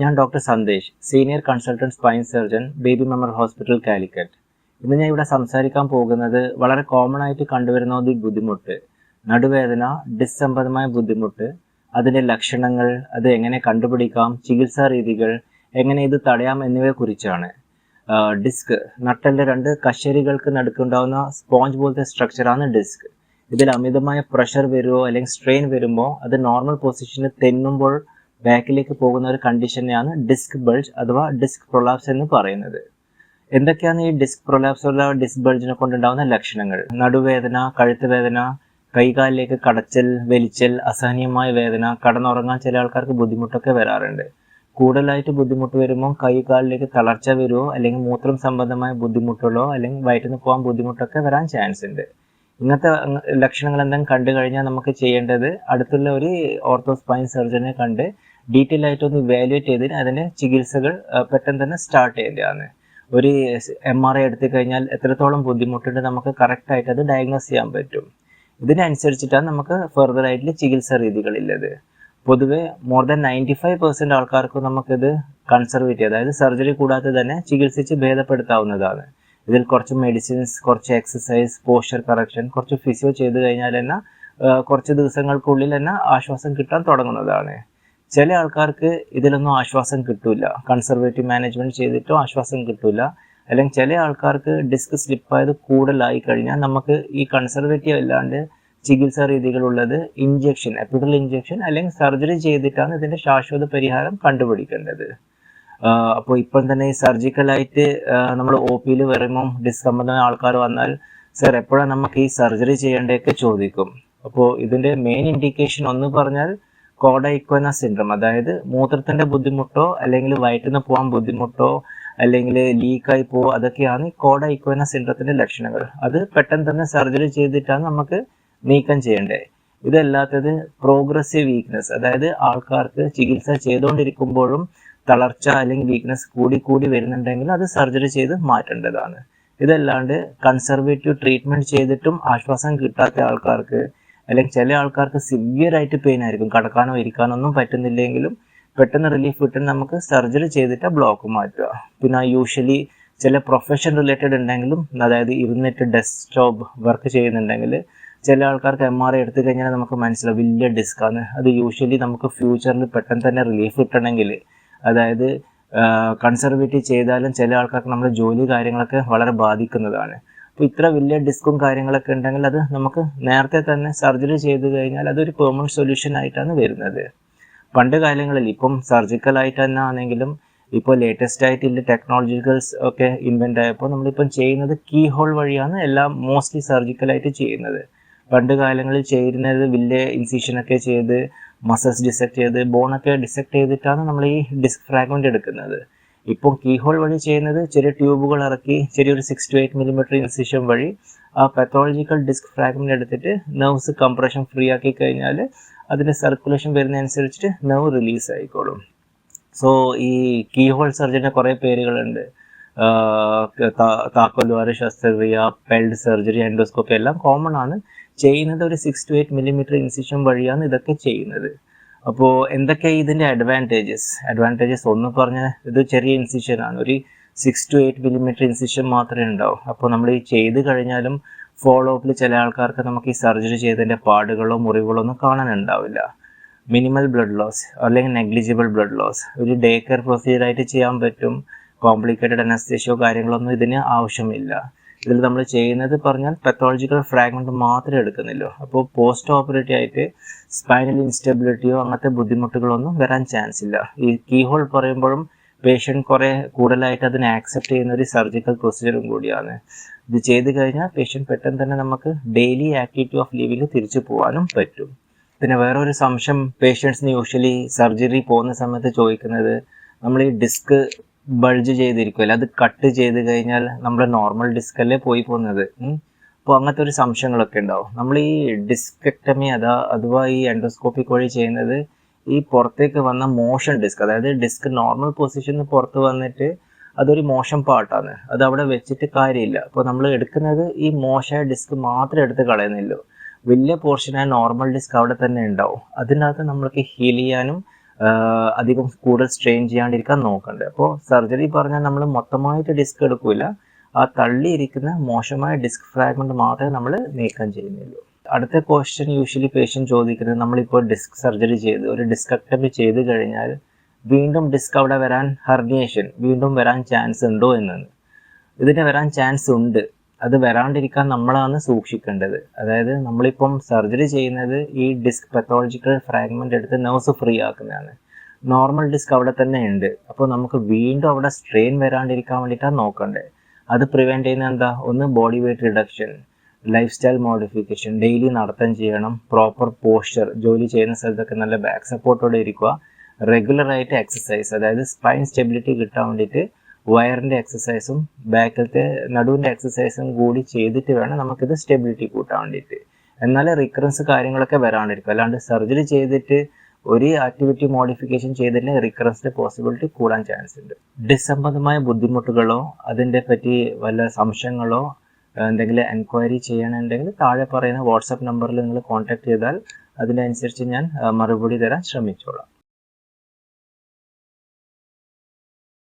ഞാൻ doctor Sandesh senior consultant spine surgeon Baby Memorial hospital Calicut. ഇന്ന് ഞാൻ ഇവിടെ സംസാരിക്കാൻ പോകുന്നത് വളരെ കോമൺ ആയിട്ട് കണ്ടുവരുന്ന ഒരു ബുദ്ധിമുട്ട് നടുവേദന ഡിസ്സംബന്ധമായ ബുദ്ധിമുട്ട് അതിന്റെ ലക്ഷണങ്ങൾ അത് എങ്ങനെ കണ്ടുപിടിക്കാം ചികിത്സാ രീതികൾ എങ്ങനെ ഇത് തടയാം എന്നിവയെ കുറിച്ചാണ്. ഡിസ്ക് നട്ടലിന്റെ രണ്ട് കശേരികൾക്ക് നടുക്കുണ്ടാവുന്ന സ്പോഞ്ച് പോലത്തെ സ്ട്രക്ചറാണ് ഡിസ്ക് ഇതിൽ അമിതമായ പ്രഷർ വരുമോ അല്ലെങ്കിൽ സ്ട്രെയിൻ വരുമ്പോൾ അത് നോർമൽ പൊസിഷനിൽ തെന്നുമ്പോൾ ബാക്കിലേക്ക് പോകുന്ന ഒരു കണ്ടീഷനെയാണ് ഡിസ്ക് ബൾജ് അഥവാ ഡിസ്ക് പ്രൊലാപ്സ് എന്ന് പറയുന്നത്. എന്തൊക്കെയാണ് ഈ ഡിസ്ക് പ്രൊലാപ്സ് അഥവാ ഡിസ്ക് ബൾജിനെ കൊണ്ടുണ്ടാകുന്ന ലക്ഷണങ്ങൾ? നടുവേദന കഴുത്ത് വേദന കൈകാലിലേക്ക് കടച്ചൽ വലിച്ചൽ അസഹനീയമായ വേദന കടന്നുറങ്ങാൻ ചില ആൾക്കാർക്ക് ബുദ്ധിമുട്ടൊക്കെ വരാറുണ്ട്. കൂടുതലായിട്ട് ബുദ്ധിമുട്ട് വരുമ്പോൾ കൈകാലിലേക്ക് തളർച്ച വരുമോ അല്ലെങ്കിൽ മൂത്രം സംബന്ധമായ ബുദ്ധിമുട്ടുകളോ അല്ലെങ്കിൽ വയറ്റിൽ നിന്ന് പോകാൻ ബുദ്ധിമുട്ടൊക്കെ വരാൻ ചാൻസ് ഉണ്ട്. ഇങ്ങനത്തെ ലക്ഷണങ്ങൾ എന്തെങ്കിലും കണ്ടു കഴിഞ്ഞാൽ നമുക്ക് ചെയ്യേണ്ടത് അടുത്തുള്ള ഒരു ഓർത്തോ സ്പൈൻ സർജനെ കണ്ട് ഡീറ്റെയിൽ ആയിട്ട് ഒന്ന് ഇവാലുവേറ്റ് ചെയ്തിട്ട് അതിന്റെ ചികിത്സകൾ പെട്ടെന്ന് തന്നെ സ്റ്റാർട്ട് ചെയ്യേണ്ടതാണ്. ഒരു എം ആർ ഐ എടുത്തു കഴിഞ്ഞാൽ എത്രത്തോളം ബുദ്ധിമുട്ടുണ്ട് നമുക്ക് കറക്റ്റായിട്ട് അത് ഡയഗ്നോസ് ചെയ്യാൻ പറ്റും. ഇതിനനുസരിച്ചിട്ടാണ് നമുക്ക് ഫെർദർ ആയിട്ടുള്ള ചികിത്സാ രീതികളുള്ളത് പൊതുവേ more than ninety five percent ആൾക്കാർക്ക് നമുക്കിത് കൺസർവേറ്റീവ് അതായത് സർജറി കൂടാതെ തന്നെ ചികിത്സിച്ച് ഭേദപ്പെടുത്താവുന്നതാണ്. ഇതിൽ കുറച്ച് മെഡിസിൻസ് കുറച്ച് എക്സസൈസ് പോസ്ചർ കറക്ഷൻ കുറച്ച് ഫിസിയോ ചെയ്ത് കഴിഞ്ഞാൽ തന്നെ കുറച്ച് ദിവസങ്ങൾക്കുള്ളിൽ തന്നെ ആശ്വാസം കിട്ടാൻ തുടങ്ങുന്നതാണ്. ചില ആൾക്കാർക്ക് ഇതിലൊന്നും ആശ്വാസം കിട്ടില്ല കൺസർവേറ്റീവ് മാനേജ്മെന്റ് ചെയ്തിട്ടും ആശ്വാസം കിട്ടില്ല അല്ലെങ്കിൽ ചില ആൾക്കാർക്ക് ഡിസ്ക് സ്ലിപ്പായത് കൂടുതലായി കഴിഞ്ഞാൽ നമുക്ക് ഈ കൺസർവേറ്റീവ് അല്ലാണ്ട് ചികിത്സാ രീതികളുള്ളത് ഇഞ്ചെക്ഷൻ എപ്പിഡൽ ഇഞ്ചെക്ഷൻ അല്ലെങ്കിൽ സർജറി ചെയ്തിട്ടാണ് ഇതിന്റെ ശാശ്വത പരിഹാരം കണ്ടുപിടിക്കേണ്ടത്. അപ്പോൾ ഇപ്പം തന്നെ സർജിക്കലായിട്ട് നമ്മൾ ഒ പിയിൽ വരുമ്പം ഡിസ്കംബന്ധമായ ആൾക്കാർ വന്നാൽ സർ എപ്പോഴാണ് നമുക്ക് ഈ സർജറി ചെയ്യേണ്ടതൊക്കെ ചോദിക്കും. അപ്പോൾ ഇതിന്റെ മെയിൻ ഇൻഡിക്കേഷൻ ഒന്ന് പറഞ്ഞാൽ കോഡ ഇക്വന സിൻഡ്രം അതായത് മൂത്രത്തിന്റെ ബുദ്ധിമുട്ടോ അല്ലെങ്കിൽ വയറ്റിൽ നിന്ന് പോകാൻ ബുദ്ധിമുട്ടോ അല്ലെങ്കിൽ ലീക്കായി പോവോ അതൊക്കെയാണ് ഈ കോഡ സിൻഡ്രത്തിന്റെ ലക്ഷണങ്ങൾ. അത് പെട്ടെന്ന് തന്നെ സർജറി ചെയ്തിട്ടാണ് നമുക്ക് നീക്കം ചെയ്യേണ്ടത്. ഇതല്ലാത്തത് പ്രോഗ്രസീവ് വീക്ക്നെസ് അതായത് ആൾക്കാർക്ക് ചികിത്സ ചെയ്തുകൊണ്ടിരിക്കുമ്പോഴും തളർച്ച അല്ലെങ്കിൽ വീക്ക്നെസ് കൂടി കൂടി വരുന്നുണ്ടെങ്കിൽ അത് സർജറി ചെയ്ത് മാറ്റേണ്ടതാണ്. ഇതല്ലാണ്ട് കൺസർവേറ്റീവ് ട്രീറ്റ്മെന്റ് ചെയ്തിട്ടും ആശ്വാസം കിട്ടാത്ത ആൾക്കാർക്ക് അല്ലെങ്കിൽ ചില ആൾക്കാർക്ക് സിവിയർ ആയിട്ട് പെയിൻ ആയിരിക്കും. കടക്കാനോ ഇരിക്കാനോ ഒന്നും പറ്റുന്നില്ലെങ്കിലും പെട്ടെന്ന് റിലീഫ് കിട്ടാൻ നമുക്ക് സർജറി ചെയ്തിട്ട് ബ്ലോക്ക് മാറ്റുക. പിന്നെ യൂഷ്വലി ചില പ്രൊഫഷൻ റിലേറ്റഡ് ഉണ്ടെങ്കിലും അതായത് ഇരുന്നിട്ട് ഡെസ്ക്ടോപ്പ് വർക്ക് ചെയ്യുന്നുണ്ടെങ്കിൽ ചില ആൾക്കാർക്ക് എം ആർ ഐ എടുത്തു കഴിഞ്ഞാൽ നമുക്ക് മനസ്സിലാവും വലിയ ഡിസ്ക്കാണ് അത് യൂഷ്വലി നമുക്ക് ഫ്യൂച്ചറിൽ പെട്ടെന്ന് തന്നെ റിലീഫ് കിട്ടണമെങ്കിൽ അതായത് കൺസർവേറ്റീവ് ചെയ്താലും ചില ആൾക്കാർക്ക് നമ്മുടെ ജോലി കാര്യങ്ങളൊക്കെ വളരെ ബാധിക്കുന്നതാണ്. അപ്പോൾ ഇത്ര വലിയ ഡിസ്കും കാര്യങ്ങളൊക്കെ ഉണ്ടെങ്കിൽ അത് നമുക്ക് നേരത്തെ തന്നെ സർജറി ചെയ്ത് കഴിഞ്ഞാൽ അതൊരു പെർമനന്റ് സൊല്യൂഷൻ ആയിട്ടാണ് വരുന്നത്. പണ്ട് കാലങ്ങളിൽ ഇപ്പം സർജിക്കൽ ആയിട്ട് തന്നെ ആണെങ്കിലും ഇപ്പോൾ ലേറ്റസ്റ്റ് ആയിട്ടുള്ള ടെക്നോളജിക്കൽസ് ഒക്കെ ഇൻവെന്റ് ആയപ്പോൾ നമ്മളിപ്പം ചെയ്യുന്നത് കീ ഹോൾ വഴിയാണ് എല്ലാം മോസ്റ്റ്ലി സർജിക്കലായിട്ട് ചെയ്യുന്നത്. പണ്ട് കാലങ്ങളിൽ ചെയ്യുന്നത് വലിയ ഇൻസിഷനൊക്കെ ചെയ്ത് മസിൽസ് ഡിസെക്ട് ചെയ്ത് ബോണൊക്കെ ഡിസെക്ട് ചെയ്തിട്ടാണ് നമ്മൾ ഈ ഡിസ്ക് ഫ്രാഗ്മെന്റ് എടുക്കുന്നത്. ഇപ്പോൾ കീഹോൾ വഴി ചെയ്യുന്നത് ചെറിയ ട്യൂബുകൾ ഇറക്കി ചെറിയൊരു six to eight millimetre incision വഴി ആ പത്തോളജിക്കൽ ഡിസ്ക് ഫ്രാഗ്മെന്റ് എടുത്തിട്ട് നെർവ്സ് കംപ്രഷൻ ഫ്രീ ആക്കി കഴിഞ്ഞാൽ അതിന്റെ സർക്കുലേഷൻ വരുന്നതനുസരിച്ചിട്ട് നെർവ് റിലീസ് ആയിക്കോളും. സോ ഈ കീഹോൾ ഹോൾ സർജറിന് കുറേ പേരുകളുണ്ട്. താക്കോൽവാര ശസ്ത്രക്രിയ പെൽഡ് സർജറി എൻഡോസ്കോപ്പി എല്ലാം കോമൺ ആണ്. ചെയ്യുന്നത് ഒരു six to eight millimetre incision വഴിയാണ് ഇതൊക്കെ ചെയ്യുന്നത്. അപ്പോൾ എന്തൊക്കെ ഇതിന്റെ അഡ്വാന്റേജസ് അഡ്വാന്റേജസ് ഒന്ന് പറഞ്ഞാൽ ഇത് ചെറിയ ഇൻസിഷൻ ആണ്. ഒരു six to eight millimetre incision മാത്രമേ ഉണ്ടാവും. അപ്പോൾ നമ്മൾ ഈ ചെയ്ത് കഴിഞ്ഞാലും ഫോളോ അപ്പിൽ ചില ആൾക്കാർക്ക് നമുക്ക് ഈ സർജറി ചെയ്തതിന്റെ പാടുകളോ മുറിവുകളോ ഒന്നും കാണാനുണ്ടാവില്ല മിനിമൽ ബ്ലഡ് ലോസ് അല്ലെങ്കിൽ നെഗ്ലിജിബിൾ ബ്ലഡ് ലോസ് ഒരു ഡേ കെയർ പ്രൊസീജിയർ ആയിട്ട് ചെയ്യാൻ പറ്റും. കോംപ്ലിക്കേറ്റഡ് അനസ്തേഷ്യോ കാര്യങ്ങളൊന്നും ഇതിന് ആവശ്യമില്ല. ഇതിൽ നമ്മൾ ചെയ്യുന്നത് പറഞ്ഞാൽ പത്തോളജിക്കൽ ഫ്രാഗ്മെന്റ് മാത്രമേ എടുക്കുന്നില്ലോ അപ്പോൾ പോസ്റ്റ് ഓപ്പറേറ്റീവ് ആയിട്ട് സ്പൈനൽ ഇൻസ്റ്റബിലിറ്റിയോ അങ്ങനത്തെ ബുദ്ധിമുട്ടുകളൊന്നും വരാൻ ചാൻസ് ഇല്ല. ഈ കീ ഹോൾ പറയുമ്പോഴും പേഷ്യന്റ് കുറേ കൂടുതലായിട്ട് അതിനെ ആക്സെപ്റ്റ് ചെയ്യുന്ന ഒരു സർജിക്കൽ പ്രൊസീജിയറും കൂടിയാണ്. ഇത് ചെയ്ത് കഴിഞ്ഞാൽ പേഷ്യന്റ് പെട്ടെന്ന് തന്നെ നമുക്ക് ഡെയിലി ആക്ടിവിറ്റി ഓഫ് ലീവിൽ തിരിച്ചു പോകാനും പറ്റും. പിന്നെ വേറൊരു സംശയം പേഷ്യൻസിന് യൂഷ്വലി സർജറി പോകുന്ന സമയത്ത് ചോദിക്കുന്നത് നമ്മൾ ഈ ഡിസ്ക് ബൾജ് ചെയ്തിരിക്കുമല്ലോ അത് കട്ട് ചെയ്ത് കഴിഞ്ഞാൽ നമ്മുടെ നോർമൽ ഡിസ്കല്ലേ പോയി പോകുന്നത്? അപ്പോൾ അങ്ങനത്തെ ഒരു സംശയങ്ങളൊക്കെ ഉണ്ടാവും. നമ്മൾ ഈ ഡിസ്കെക്ടമി അതാ അഥവാ ഈ എൻഡോസ്കോപ്പിക് വഴി ചെയ്യുന്നത് ഈ പുറത്തേക്ക് വന്ന മോഷൻ ഡിസ്ക് അതായത് ഡിസ്ക് നോർമൽ പൊസിഷനിൽ പുറത്ത് വന്നിട്ട് അതൊരു മോശം പാർട്ടാണ് അത് അവിടെ വെച്ചിട്ട് കാര്യമില്ല. അപ്പോൾ നമ്മൾ എടുക്കുന്നത് ഈ മോശമായ ഡിസ്ക് മാത്രം എടുത്ത് കളയുന്നില്ലോ വലിയ പോർഷനായ നോർമൽ ഡിസ്ക് അവിടെ തന്നെ ഉണ്ടാവും. അതിനകത്ത് നമ്മൾക്ക് ഹീൽ ചെയ്യാനും അധികം കൂടുതൽ സ്ട്രെയിൻ ചെയ്യാണ്ടിരിക്കാൻ നോക്കണ്ടേ. അപ്പോൾ സർജറി പറഞ്ഞാൽ നമ്മൾ മൊത്തമായിട്ട് ഡിസ്ക് എടുക്കില്ല ആ തള്ളിയിരിക്കുന്ന മോശമായ ഡിസ്ക് ഫ്രാഗ്മെന്റ് മാത്രമേ നമ്മൾ നീക്കം ചെയ്യുന്നുള്ളൂ. അടുത്ത ക്വസ്റ്റ്യൻ യൂഷ്വലി പേഷ്യന്റ് ചോദിക്കുന്നത് നമ്മളിപ്പോൾ ഡിസ്ക് സർജറി ചെയ്ത് ഒരു ഡിസ്കക്ടമി ചെയ്ത് കഴിഞ്ഞാൽ വീണ്ടും ഡിസ്ക് അവിടെ വരാൻ ഹെർണിയേഷൻ വീണ്ടും വരാൻ ചാൻസ് ഉണ്ടോ എന്നാണ് ഇതിന് വരാൻ ചാൻസ് ഉണ്ട്. അത് വരാണ്ടിരിക്കാൻ നമ്മളാണ് സൂക്ഷിക്കേണ്ടത്. അതായത് നമ്മളിപ്പം സർജറി ചെയ്യുന്നത് ഈ ഡിസ്ക് പത്തോളജിക്കൽ ഫ്രാഗ്മെന്റ് എടുത്ത് നെർവ്സ് ഫ്രീ ആക്കുന്നതാണ്. നോർമൽ ഡിസ്ക് അവിടെ തന്നെ ഉണ്ട്. അപ്പോൾ നമുക്ക് വീണ്ടും അവിടെ സ്ട്രെയിൻ വരാണ്ടിരിക്കാൻ വേണ്ടിയിട്ടാണ് നോക്കേണ്ടത് അത് പ്രിവെന്റ് ചെയ്യുന്ന എന്താ? ഒന്ന് body weight reduction life style modification daily നടത്തം ചെയ്യണം പ്രോപ്പർ പോസ്ചർ ജോലി ചെയ്യുന്ന സ്ഥലത്തൊക്കെ നല്ല ബാക്ക് സപ്പോർട്ടോടെ ഇരിക്കുക റെഗുലറായിട്ട് എക്സസൈസ് അതായത് സ്പൈൻ സ്റ്റെബിലിറ്റി കിട്ടാൻ വേണ്ടിയിട്ട് വയറിന്റെ എക്സസൈസും ബാക്കിലത്തെ നടുവിന്റെ എക്സസൈസും കൂടി ചെയ്തിട്ട് വേണം നമുക്കിത് സ്റ്റെബിലിറ്റി കൂട്ടാൻ വേണ്ടിയിട്ട്. എന്നാലേ റിക്കറൻസ് കാര്യങ്ങളൊക്കെ വരാണ്ടിരിക്കും. അല്ലാണ്ട് സർജറി ചെയ്തിട്ട് ഒരു ആക്ടിവിറ്റി മോഡിഫിക്കേഷൻ ചെയ്തില്ലേ റിക്കറൻസിന്റെ പോസിബിലിറ്റി കൂടാൻ ചാൻസ് ഉണ്ട്. ഡിസംബന്ധമായ ബുദ്ധിമുട്ടുകളോ അതിന്റെ പറ്റി വല്ല സംശയങ്ങളോ എന്തെങ്കിലും എൻക്വയറി ചെയ്യണമെന്നുണ്ടെങ്കിൽ താഴെ പറയുന്ന വാട്സപ്പ് നമ്പറിൽ നിങ്ങൾ കോൺടാക്ട് ചെയ്താൽ അതിനനുസരിച്ച് ഞാൻ മറുപടി തരാൻ ശ്രമിച്ചോളാം.